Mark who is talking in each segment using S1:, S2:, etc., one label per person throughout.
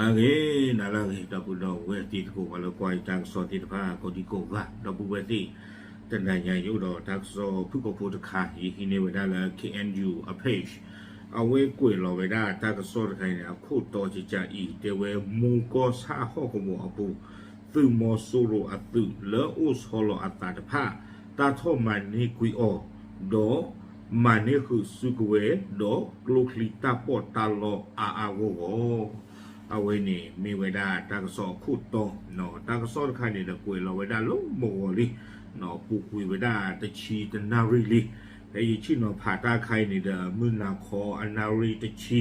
S1: လာကေနာလာကေတပူတော့ဝဲတီတကိုဘာလို့ကွာတန်စောတီတဖာကိုဒီကိုကတော့ပူဝဲတီတန်ညာရုပ်တော့တက်စောဖုကိုဖို့တခါဟီဟီနေဝဒါလာ KNU a page အဝဲကွေလောဝဲဒါတက်စောတခိုင်အခုတော့ချကြဤတေဝဲမူကောစာဟောကမောအပူသူမောဆူရိုအတုလောဥစဟလောအတာတဖာတာထောမန်နီကွီအောဒေါ်မန်နီခုစုကွေဒေါ်ကလုခလီတာပေါ်တာလောအာအာဝော အဝဲနေမေဝဒတာကစောခုတော့နော်တာကစောတခိုင်နေတဲ့ကိုလောဝဒလုံးမော်လီနော်ပူကွေဝဒတချီတနာရီလီအဲဒီချီနော်ဖာတာခိုင်နေတဲ့မွနာခေါ်အနာရီတချီ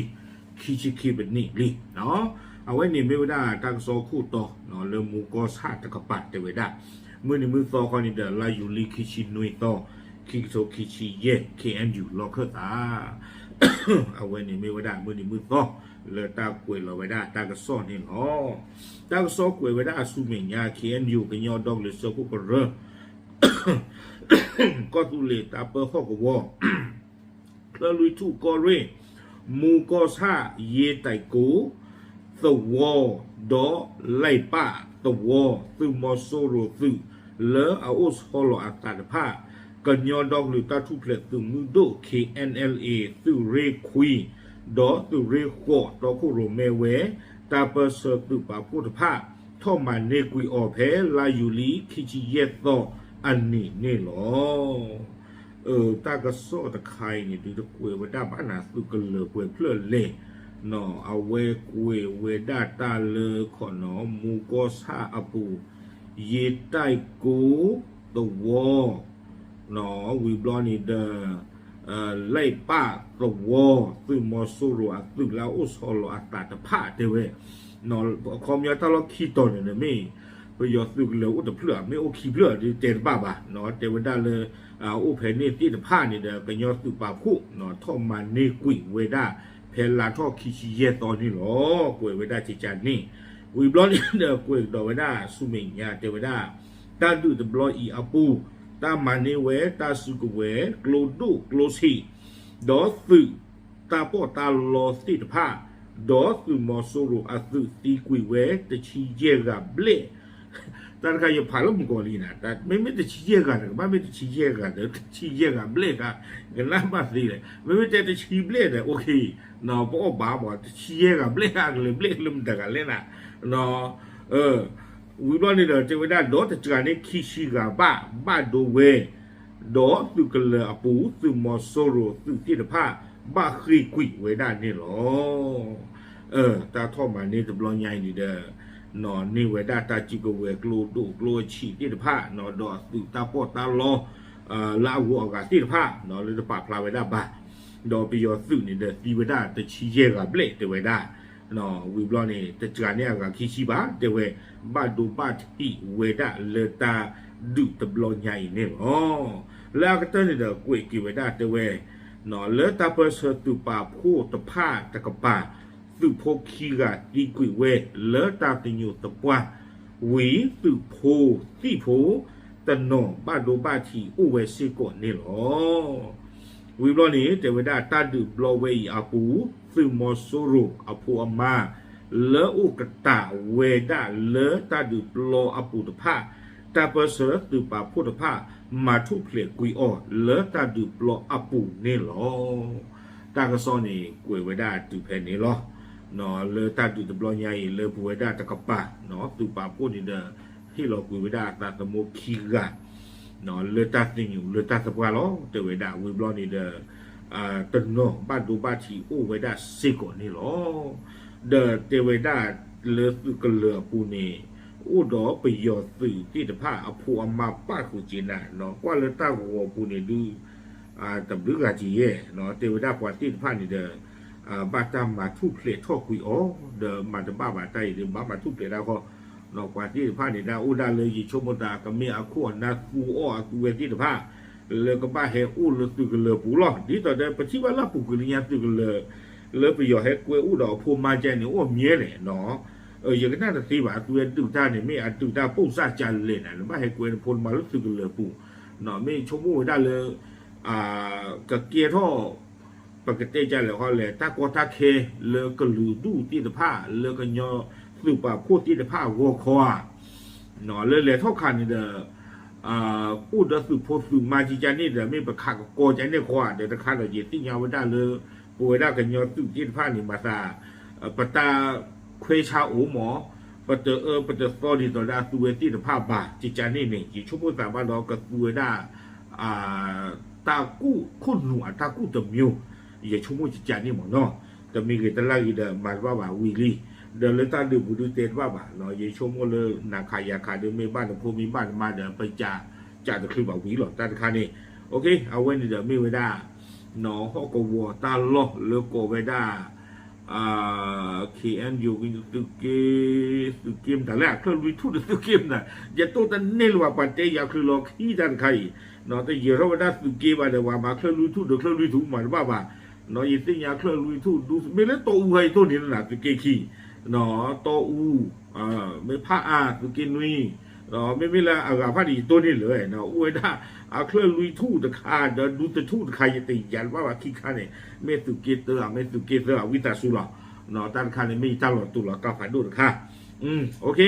S1: ခီချီခိဘနီလီနော်အဝဲနေမေဝဒတာကစောခုတော့နော်လေမူကောစာတကပတ်တေဝဒမွနေမူသောခေါနေတဲ့လာယူလီခီချီနွေတော့ခိဆိုခီချီယေ KNU လောခတာ เอาไว้นี่ไม่ไว้ได้มือนี่มือก็เลยตากวยเราไว้ได้ตากระซ่อนเห็นอ๋อตากระซ่อนกวยไว้ได้อาซูเมียเขียนอยู่กันยอดดองเลยเซอกูก็เริ่ก็ตุเลตาเปิดข้อกวอลลุยทุกอเรมูกอซาเยไตกูตวอดอไล่ป้าตวอตึมอโซโรตึเลออาอุสฮอลออัตตาผ้า ကညောဒေါကလူတတ်ထုဖလက်သူမှုတို့ KNLA သူရေခွီဒေါ်သူရေခေါ်တော့ခုရိုမဲဝဲတာပစသူပါဖို့တဖထော့မနေကွီအော်ဖဲလာယူလီခီချီရက်တော့အနိနေလောเออตากစောတခိုင်နေဒီတကွေဝဒဘာနာသူကလေကွေဖလလေနော်အဝဲကွေဝဒတာလေခနော်မူကောစာအပူရေတိုက်ကို the wall เนาะวีบลอนี่เดอไล่ป้ากระวอตึมอสุรัวตึลาอุสอลอัตตะพะเดเวเนาะคอมยาตลอคีตอนเนี่ยมีပယောသုကလောဥတဖလမေအိုခီဖလဒီတေပပါနော်တေဝဒလဥဖေနေတိတဖနေတယ်ကညောသုပါခုနော်ထောမနေကွိဝေဒဖဲလာထောခီချီရဲတော်နေလောကွေဝေဒချီချာနေဝီဘလောနေကွေတော်ဝေဒစုမိညာတေဝဒတန်တုတဘလောဤအပူ တာမနေဝဲတာစုကဝဲကလိုတုကလိုစီဒေါ်စုတာပေါ်တာလောစီတဖာဒေါ်စုမောဆိုလိုအစုတီကွေဝဲတချီကျဲကဘလက်တာကရဖာလုံးကိုလီနာတာမေမေတချီကျဲကလည်းဘာမေတချီကျဲကလည်းတချီကျဲကဘလက်ကကလမ်းမသေးလေမေမေတချီဘလက်တယ်โอเคနော်ဘောဘာဘောတချီကျဲကဘလက်ကလည်းဘလက်လုံးတကလည်းနာနော်เออ ဝိလောနေတော့တေဝဒဒေါ်တချာနေခိရှိကဘဘဒိုဝဲဒေါ်သူကလအပူသူမောဆိုရိုသူတိတဖဘခိကွိဝဲဒါနေလောเออตาท่อมานี่ตะบลอนใหญ่นี่เด้อนอนี่เวดาตาจิโกเวกโลโตโกลฉิติตะพะนอดอตุตาปอตาลอเอ่อลาอูออกาติตะพะนอลิตะพะพลาเวดาบาดอปิยอสุนี่เด้ตีเวดาตะชีเยกาเปลตะเวดา နော်ဝီဘလော့နေတကြကနေကခီရှိပါတဝဲဘတ်ဒူဘတ်ဟီဝေဒလေတာဒူတဘလော့ညိုင်နေဩလာကတနေတော့ကိုကီဝေဒတဝဲနော်လေတာပစတူပါဖို့တဖာတကပါသူဖိုခီကဒီကွေဝဲလေတာတညိုတပွားဝီသူဖိုတိဖိုတနောဘဒိုဘတီဥဝဲစီကိုနေလော ဝီဘလောနေတေဝဒတာဒူဘလောဝဲအပူသူမောဆိုရိုအပူအမလေဥကတာဝေဒလေတာဒူဘလောအပူတဖာတာပစရသူပါဖုတဖာမာထုဖလေကွီအောလေတာဒူဘလောအပူနေလောတာကစောနေကွေဝဒတူဖဲနေလောနော်လေတတ်တူတဘလညာရီလေဘဝဒတကပါနော်သူပါပို့နေတဲ့ဟီလောကွေဝဒတာတမိုခီက နော်လေတတ်တင်ယူလေတတ်တပွားလောတေဝဒဝေဘလနေတဲ့အာတနောဘတ်ဒူဘတ်ချီအိုဝဒစေကိုနေလောဒေတေဝဒလေသူကလေပူနေဥတော်ပယောသူတိတဖအဖို့အမပတ်ခုကျင်းနာနော်ကွာလေတာကိုပူနေဒူအာတဘလူကကြီးရဲ့နော်တေဝဒပွားတိတဖနေတဲ့အာဘာတမ်မာထုပလေထောကွီအောဒမာတဘာဘာတိုင်ဒီဘာမာထုပလေ တော့กว่าที่ผ้าเนี่ยดาอุดาเลยยิชมตากมีอาขวนาคูอ้อกูเวที่ผ้าเลก็บ้าเฮอุลตุกเลปูหลอดีต่อได้ปฏิวัติละปุกลิยาตุกเลเลไปยอเฮกวยอุดอพูมาเจเนี่ยอ้วเมียเลยเนาะเอออย่างนั้นแต่ที่ว่าตัวตุกตาเนี่ยไม่อาตุกตาปุ๊ซาจันเลยนะบ้าเฮกวยพลมาลุตุกเลปูเนาะไม่ชมวได้เลยอ่ากะเกียท่อปกติจะเลยเขาเลยถ้ากว่าถ้าเคเลก็ลูดูที่ผ้าเลก็ยอ หรือเปล่าคู่ที่ได้ผ้าวัวคอหนอเลยเลยเท่าคันเด้อคู่เดสุโพสุมาจิจานี่เดี๋ยวไม่ประคากโกจันเน่ยคว้าเดี๋ยวตะคันเอีย็ดที่ยาวได้เลยป่วยได้กันยอสุจิตผ้าหนิมาซาปตาเคยชาโอูหมอปตาเออปตาสตอรี่ต่อดาสุเวตี้ต่อผ้าบาจิจานี่เนี่งจีชั่วโมงสามารรอกับสุเวด้าอ่าตากู้คนหนุ่ตากู้ตะมิวอย่าชั่วโมงจิจานี่หมอเนาะแต่มีกิตลาอีเดมาว่าว่าวิลี่ Delta du budute ba ba no ye chomo le na kaya ka de me ba de po mi ba ma de pa cha cha de khu ba wi lo ta ka ni okay a wen de mi we da no ho ko wo ta lo le ko we da à khi em dù cái từ kia từ kim แต่แรกเครื่องวิทุตเกมน่ะอย่าตัวตันเนลว่าปัจเจยาคือรอขี้ดันใครเนาะแต่เยอะเราได้ตุเกมอะไรว่ามาเครื่องวิทุตเครื่องวิทุหมายว่าว่าเนาะยิ่งยาเครื่องวิทุดูไม่เล่นตัวอวยตัวนี้น่ะตุเกขี้ หนาะโตอูอ่าไม่ผ้าอาตุกินนี่เนาะไม่ไม่ละอากาผ้าดีตัวนี้เลยหนาะอวยได้อาเคลื่อนลุยทู่ตะขาเดินดูตะทู่ตะขายติยันว่าว่าขี้ข้าเนี่ยเมตุกิตเลอร์เมตุกิตเลอวิตาสุลเนาะตันคาเนี่ยไม่ตลอดตุลาก็ฝันดูนะค่ะอืมโอเค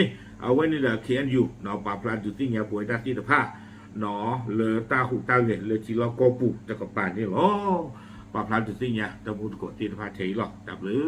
S1: เอาไว้นี่หละเขียนอยู่หนาะปาพลาจุติเงียป่วยได้ที่ตะผ้าหนาะเลือตาหูตาเนี่ยเลือจีรอกอปุตะกบปานนี่หรอปาพลาจุติเงียตะบุญกดตีตะผ้าเฉยหรอกจับหรือ